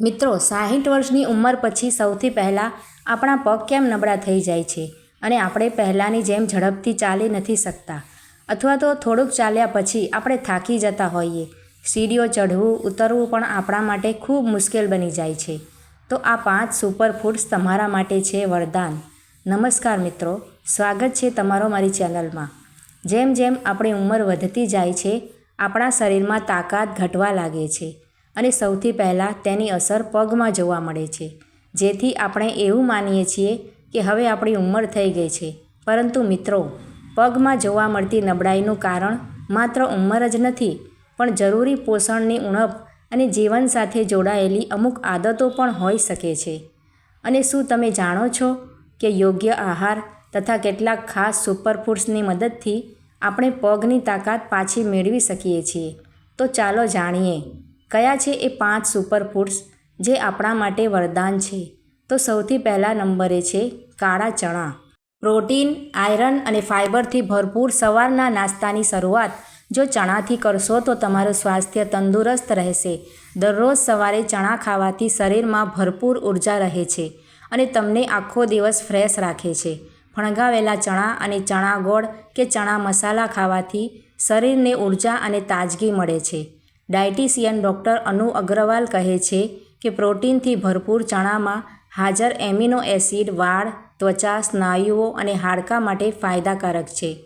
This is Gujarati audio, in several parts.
મિત્રો, સાહીઠ વર્ષની ઉંમર પછી સૌથી પહેલાં આપણા પગ કેમ નબળા થઈ જાય છે અને આપણે પહેલાંની જેમ ઝડપથી ચાલી નથી શકતા? અથવા તો થોડુંક ચાલ્યા પછી આપણે થાકી જતા હોઈએ. સીડીઓ ચઢવું, ઉતરવું પણ આપણા માટે ખૂબ મુશ્કેલ બની જાય છે. તો આ પાંચ સુપર ફૂડ્સ તમારા માટે છે વરદાન. નમસ્કાર મિત્રો, સ્વાગત છે તમારો મારી ચેનલમાં. જેમ જેમ આપણી ઉંમર વધતી જાય છે, આપણા શરીરમાં તાકાત ઘટવા લાગે છે. અને સૌથી પહેલાં તેની અસર પગમાં જોવા મળે છે. જેથી આપણે એવું માનીએ છીએ કે હવે આપણી ઉંમર થઈ ગઈ છે. પરંતુ મિત્રો, પગમાં જોવા મળતી નબળાઈનું કારણ માત્ર ઉંમર જ નથી, પણ જરૂરી પોષણની ઉણપ અને જીવન સાથે જોડાયેલી અમુક આદતો પણ હોઈ શકે છે. અને શું તમે જાણો છો કે યોગ્ય આહાર તથા કેટલાક ખાસ સુપરફૂડ્સની મદદથી આપણે પગની તાકાત પાછી મેળવી શકીએ છીએ? તો ચાલો જાણીએ. કયા છે એ પાંચ સુપરફૂડ્સ જે આપણા માટે વરદાન છે? તો સૌથી પહેલા નંબરે છે કાળા ચણા. પ્રોટીન, આયરન અને ફાઇબરથી ભરપૂર સવારના નાસ્તાની શરૂઆત. જો ચણાથી કરશો તો તમારું સ્વાસ્થ્ય તંદુરસ્ત રહેશે. દરરોજ સવારે ચણા ખાવાથી શરીરમાં ભરપૂર ઊર્જા રહે છે અને તમને આખો દિવસ ફ્રેશ રાખે છે. ફણગાવેલા ચણા અને ચણા ગોળ કે ચણા મસાલા ખાવાથી શરીરને ઊર્જા અને તાજગી મળે છે. ડાયટિશિયન ડૉક્ટર અનુ અગ્રવાલ કહે છે કે પ્રોટીનથી ભરપૂર ચણામાં હાજર એમિનો એસિડ, વાળ, ત્વચા, સ્નાયુઓ અને હાડકાં માટે ફાયદાકારક છે.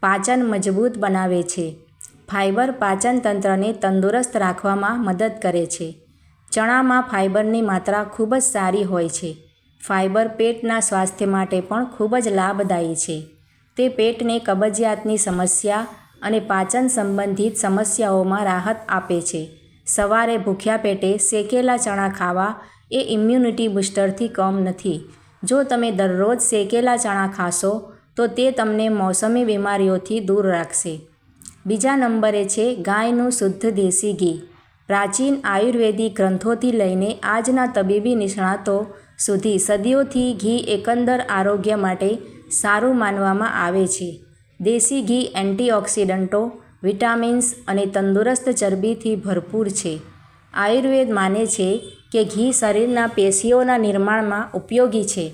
પાચન મજબૂત બનાવે છે. ફાઇબર પાચન તંત્રને તંદુરસ્ત રાખવામાં મદદ કરે છે. ચણામાં ફાઇબરની માત્રા ખૂબ જ સારી હોય છે. ફાઇબર પેટના સ્વાસ્થ્ય માટે પણ ખૂબ જ લાભદાયી છે. તે પેટને કબજિયાતની સમસ્યા અને પાચન સંબંધિત સમસ્યાઓમાં રાહત આપે છે. સવારે ભૂખ્યા પેટે શેકેલા ચણા ખાવા એ ઇમ્યુનિટી બૂસ્ટરથી કમ નથી. જો તમે દરરોજ શેકેલા ચણા ખાશો, તો તે તમને મોસમી બીમારીઓથી દૂર રાખશે. બીજા નંબરે છે ગાયનું શુદ્ધ દેશી ઘી. પ્રાચીન આયુર્વેદિક ગ્રંથોથી લઈને આજના તબીબી નિષ્ણાતો સુધી સદીઓથી ઘી એકંદર આરોગ્ય માટે સારું માનવામાં આવે છે. દેશી ઘી એન્ટીઓક્સિડન્ટો, વિટામિન્સ અને તંદુરસ્ત ચરબીથી ભરપૂર છે. આયુર્વેદ માને છે કે ઘી શરીરના પેશીઓના નિર્માણમાં ઉપયોગી છે.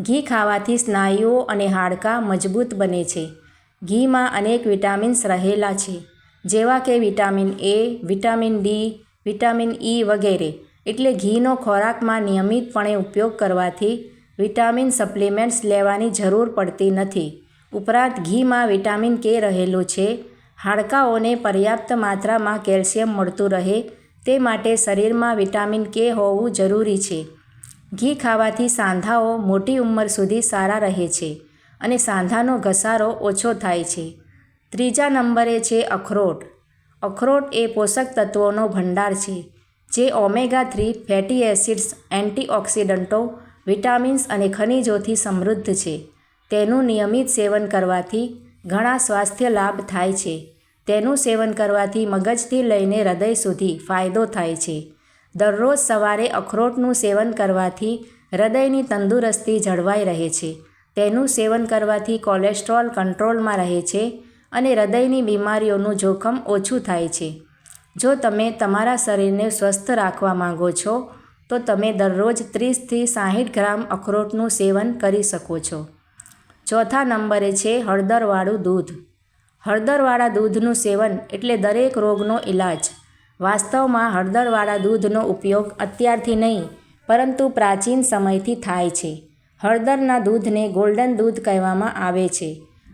ઘી ખાવાથી સ્નાયુઓ અને હાડકાં મજબૂત બને છે. ઘીમાં અનેક વિટામિન્સ રહેલા છે, જેવા કે vitamin A, vitamin D, vitamin E વગેરે. એટલે ઘીનો ખોરાકમાં નિયમિતપણે ઉપયોગ કરવાથી વિટામિન સપ્લિમેન્ટ્સ લેવાની જરૂર પડતી નથી. ઉપરાંત ઘીમાં વિટામિન કે રહેલું છે. હાડકાંઓને પર્યાપ્ત માત્રામાં કેલ્શિયમ મળતું રહે તે માટે શરીરમાં વિટામિન કે હોવું જરૂરી છે. ઘી ખાવાથી સાંધાઓ મોટી ઉંમર સુધી સારા રહે છે અને સાંધાનો ઘસારો ઓછો થાય છે. ત્રીજા નંબરે છે અખરોટ. અખરોટ એ પોષક તત્વોનો ભંડાર છે, જે ઓમેગા થ્રી ફેટી એસિડ્સ, એન્ટીઓક્સિડન્ટો, વિટામિન્સ અને ખનિજોથી સમૃદ્ધ છે. તેનું નિયમિત સેવન કરવાથી ઘણા સ્વાસ્થ્ય લાભ થાય છે. તેનું સેવન કરવાથી મગજથી લઈને હૃદય સુધી ફાયદો થાય છે. દરરોજ સવારે અખરોટનું સેવન કરવાથી હૃદયની તંદુરસ્તી જળવાઈ રહે છે. તેનું સેવન કરવાથી કોલેસ્ટ્રોલ કંટ્રોલમાં રહે છે અને હૃદયની બીમારીઓનું જોખમ ઓછું થાય છે. જો તમે તમારા શરીરને સ્વસ્થ રાખવા માંગો છો, તો તમે દરરોજ ત્રીસથી સાહીઠ ગ્રામ અખરોટનું સેવન કરી શકો છો. ચોથા નંબરે છે હળદરવાળું દૂધ. હળદરવાળા દૂધનું સેવન એટલે દરેક રોગનો ઇલાજ વાસ્તવમાં હળદરવાળા દૂધનો ઉપયોગ અત્યારથી નહીં, પરંતુ પ્રાચીન સમયથી થાય છે. હળદરના દૂધને ગોલ્ડન દૂધ કહેવામાં આવે છે.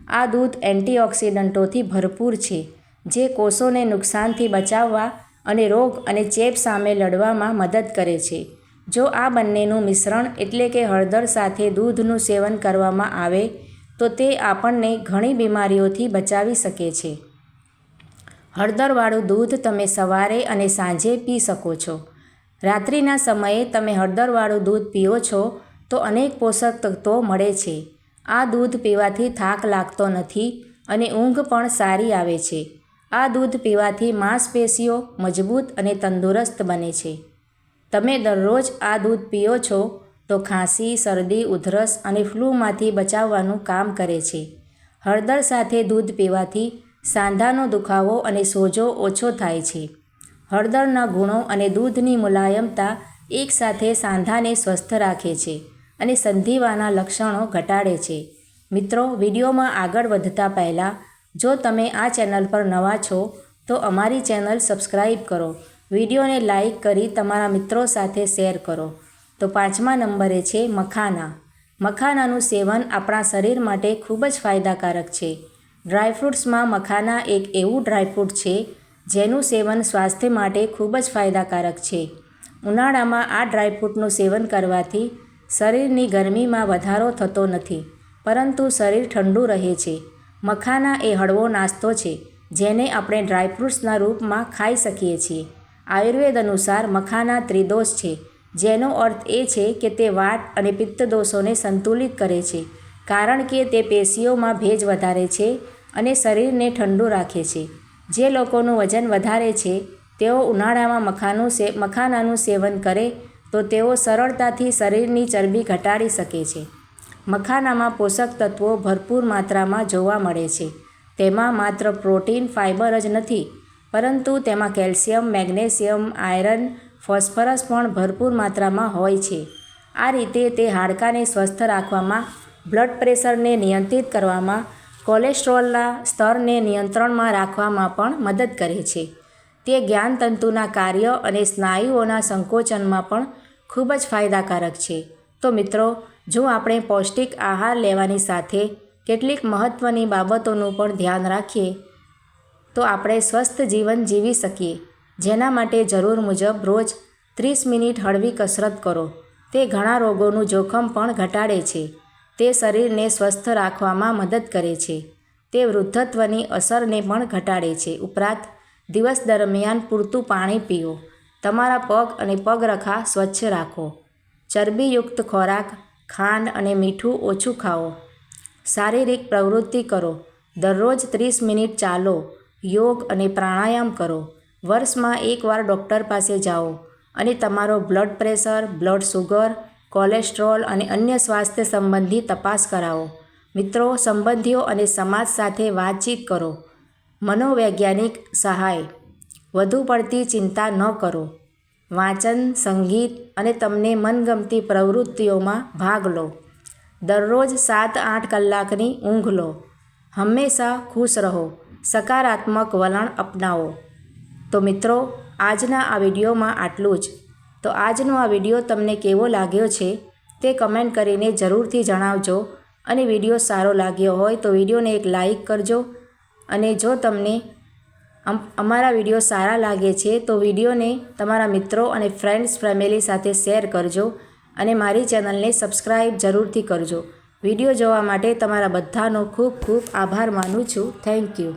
આ દૂધ એન્ટીઓક્સિડન્ટોથી ભરપૂર છે, જે કોષોને નુકસાનથી બચાવવા અને રોગ અને ચેપ સામે લડવામાં મદદ કરે છે. જો આ બંનેનું મિશ્રણ એટલે કે હળદર સાથે દૂધનું સેવન કરવામાં આવે તો તે આપણને ઘણી બીમારીઓથી બચાવી શકે છે. હળદરવાળું દૂધ તમે સવારે અને સાંજે પી શકો છો. રાત્રિના સમયે તમે હળદરવાળું દૂધ પીઓ છો તો અનેક પોષક તત્વો મળે છે. આ દૂધ પીવાથી થાક લાગતો નથી અને ઊંઘ પણ સારી આવે છે. આ દૂધ પીવાથી માંસપેશીઓ મજબૂત અને તંદુરસ્ત બને છે. તમે દરરોજ આ દૂધ પીઓ છો તો ખાંસી, શરદી, ઉધરસ અને ફ્લૂમાંથી બચાવવાનું કામ કરે છે. હળદર સાથે દૂધ પીવાથી સાંધાનો દુખાવો અને સોજો ઓછો થાય છે. હળદરના ગુણો અને દૂધની મુલાયમતા એકસાથે સાંધાને સ્વસ્થ રાખે છે અને સંધિવાના લક્ષણો ઘટાડે છે. મિત્રો, વિડીયોમાં આગળ વધતા પહેલાં, જો તમે આ ચેનલ પર નવા છો, તો અમારી ચેનલ સબસ્ક્રાઈબ કરો. વિડીયોને લાઈક કરી તમારા મિત્રો સાથે શેર કરો. તો પાંચમા નંબરે છે મખાના. મખાનાનું સેવન આપણા શરીર માટે ખૂબ જ ફાયદાકારક છે. ડ્રાયફ્રૂટ્સમાં મખાના એક એવું ડ્રાયફ્રૂટ છે, જેનું સેવન સ્વાસ્થ્ય માટે ખૂબ જ ફાયદાકારક છે. ઉનાળામાં આ ડ્રાયફ્રૂટનું સેવન કરવાથી શરીરની ગરમીમાં વધારો થતો નથી, પરંતુ શરીર ઠંડુ રહે છે. મખાના એ હળવો નાસ્તો છે, જેને આપણે ડ્રાયફ્રૂટ્સના રૂપમાં ખાઈ શકીએ છીએ. આયુર્વેદ અનુસાર મખાના ત્રિદોષ છે જેનો અર્થ એ છે કે તે વાત અને પિત્ત દોષોને સંતુલિત કરે છે, કારણ કે તે પેશીઓમાં ભેજ વધારે છે અને શરીરને ઠંડુ રાખે છે. જે લોકોનું વજન વધારે છે, તેઓ ઉનાળામાં મખાનું સે, મખાનાનું સેવન કરે, તો તેઓ સરળતાથી શરીરની ચરબી ઘટાડી શકે છે. મખાનામાં પોષક તત્વો ભરપૂર માત્રામાં જોવા મળે છે. તેમાં માત્ર પ્રોટીન ફાઇબર જ નથી, પરંતુ તેમાં કેલ્શિયમ, મેગ્નેશિયમ, આયરન ફોસ્ફરસ પણ ભરપૂર માત્રામાં હોય છે. આ રીતે તે હાડકાને સ્વસ્થ રાખવામાં, બ્લડ પ્રેશરને નિયંત્રિત કરવામાં, કોલેસ્ટ્રોલના સ્તરને નિયંત્રણમાં રાખવામાં પણ મદદ કરે છે. તે જ્ઞાનતંતુના કાર્ય અને સ્નાયુઓના સંકોચનમાં પણ ખૂબ જ ફાયદાકારક છે. તો મિત્રો, જો આપણે પૌષ્ટિક આહાર લેવાની સાથે કેટલીક મહત્ત્વની બાબતોનું પણ ધ્યાન રાખીએ, તો આપણે સ્વસ્થ જીવન જીવી શકીએ. જેના માટે જરૂર મુજબ રોજ ત્રીસ મિનિટ હળવી કસરત કરો. તે ઘણા રોગોનું જોખમ પણ ઘટાડે છે. તે શરીરને સ્વસ્થ રાખવામાં મદદ કરે છે. તે વૃદ્ધત્વની અસરને પણ ઘટાડે છે. ઉપરાંત, દિવસ દરમિયાન પૂરતું પાણી પીઓ. તમારા પગ અને પગરખા સ્વચ્છ રાખો. ચરબીયુક્ત ખોરાક, ખાંડ અને મીઠું ઓછું ખાઓ. શારીરિક પ્રવૃત્તિ કરો. દરરોજ ત્રીસ મિનિટ ચાલો. યોગ અને પ્રાણાયામ કરો. વર્ષમાં એકવાર ડૉક્ટર પાસે જાઓ અને તમારો blood pressure, blood sugar, cholesterol અને અન્ય સ્વાસ્થ્ય સંબંધી તપાસ કરાવો. મિત્રો, સંબંધીઓ અને સમાજ સાથે વાતચીત કરો. મનોવૈજ્ઞાનિક સહાય. વધુ પડતી ચિંતા ન કરો. વાંચન, સંગીત અને તમને મનગમતી પ્રવૃત્તિઓમાં ભાગ લો. દરરોજ સાત આઠ કલાકની ઊંઘ લો. હંમેશા ખુશ રહો. સકારાત્મક વલણ અપનાવો. તો મિત્રો, આજના આ વિડીયોમાં આટલું જ. તો આજનો આ વીડિયો તમને કેવો લાગ્યો છે તે કમેન્ટ કરીને જરૂરથી જણાવજો અને વીડિયો સારો લાગ્યો હોય તો વિડીયોને એક લાઈક કરજો અને જો તમને અમારા વીડિયો સારા લાગે છે તો વિડીયોને તમારા મિત્રો અને ફ્રેન્ડ્સ ફેમિલી સાથે શેર કરજો અને મારી ચેનલને સબસ્ક્રાઈબ જરૂરથી કરજો. વીડિયો જોવા માટે તમારા બધાનો ખૂબ ખૂબ આભાર માનું છું. Thank you.